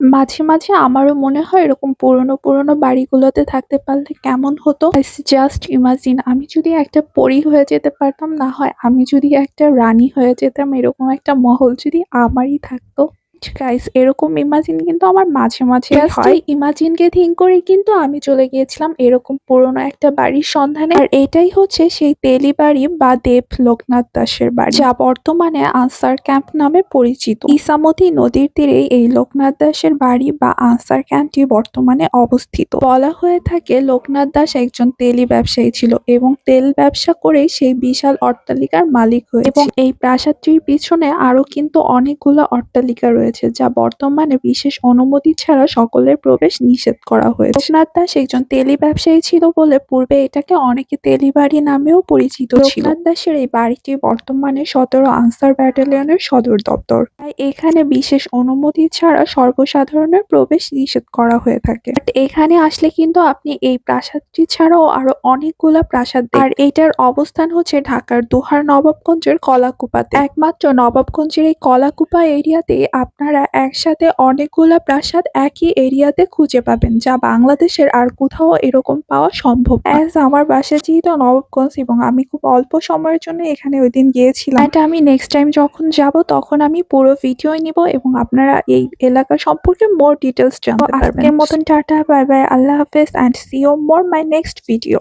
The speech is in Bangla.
মাঝে, মাঝে আমারও মনে হয় এরকম পুরনো, পুরনো বাড়িগুলোতে থাকতে পারলে কেমন হতো? জাস্ট ইমাজিন আমি যদি একটা পরী হয়ে যেতে পারতাম, না হয় আমি যদি একটা রানী হয়ে যেতাম, এরকম একটা মহল যদি আমারই থাকতো। গাইস এরকম ইমাজিন কিন্তু আমার মাঝে, মাঝে হয়। ইমাজিনকে থিঙ্ক করেই কিন্তু আমি চলে গিয়েছিলাম এরকম পুরনো একটা বাড়ির সন্ধানে। আর এটাই হচ্ছে সেই তেলি বাড়ি বা দেব লোকনাথ দাসের বাড়ি যা বর্তমানে আনসার ক্যাম্প নামে পরিচিত। ইসামতি নদীর তীরে এই লোকনাথ দাসের বাড়ি বা আনসার ক্যাম্পটি বর্তমানে অবস্থিত। বলা হয়ে থাকে লোকনাথ দাস একজন তেলি ব্যবসায়ী ছিল এবং তেল ব্যবসা করেই সেই বিশাল অট্টালিকার মালিক হয়েছে এবং এই প্রাসাদটির পিছনে আরও কিন্তু অনেকগুলো অট্টালিকা রয়েছে যা বর্তমানে বিশেষ অনুমতি ছাড়া সকলের প্রবেশ নিষেধ করা হয়েছে। লোকনাথ দাস একজন তেলি ব্যবসায়ী ছিল বলে পূর্বে এটাকে অনেকে তেলি বাড়ি নামেও পরিচিত ছিল। লোকনাথ দাসের এই বাড়িটি বর্তমানে সতেরো আনসার ব্যাটালিয়নের সদর দপ্তর। তাই এখানে বিশেষ অনুমতি ছাড়া সর্বসাধারণের প্রবেশ নিষেধ করা হয়ে থাকে। এখানে আসলে কিন্তু আপনি এই প্রাসাদটি ছাড়াও আরও অনেকগুলা প্রাসাদ আর এইটার অবস্থান হচ্ছে ঢাকার দোহার নবাবগঞ্জের কলাকুপাতে। একমাত্র নবাবগঞ্জের এই কলাকুপা এরিয়াতে আপনারা একসাথে অনেকগুলা প্রাসাদ একই এরিয়াতে খুঁজে পাবেন যা বাংলাদেশের আর কোথাও এরকম পাওয়া সম্ভব অ্যাজ আমার বাসা যেহেতু নবাবগঞ্জ এবং আমি খুব অল্প সময়ের জন্য এখানে ওইদিন গিয়েছিলাম এটা আমি নেক্সট টাইম যখন যাব তখন আমি পুরো ভিডিও নিব এবং আপনারা এই এলাকা সম্পর্কে মোর ডিটেলস জানতে পারবেন। আজকের মতন টাটা বাই বাই আল্লাহ হাফেজ and see you more my next video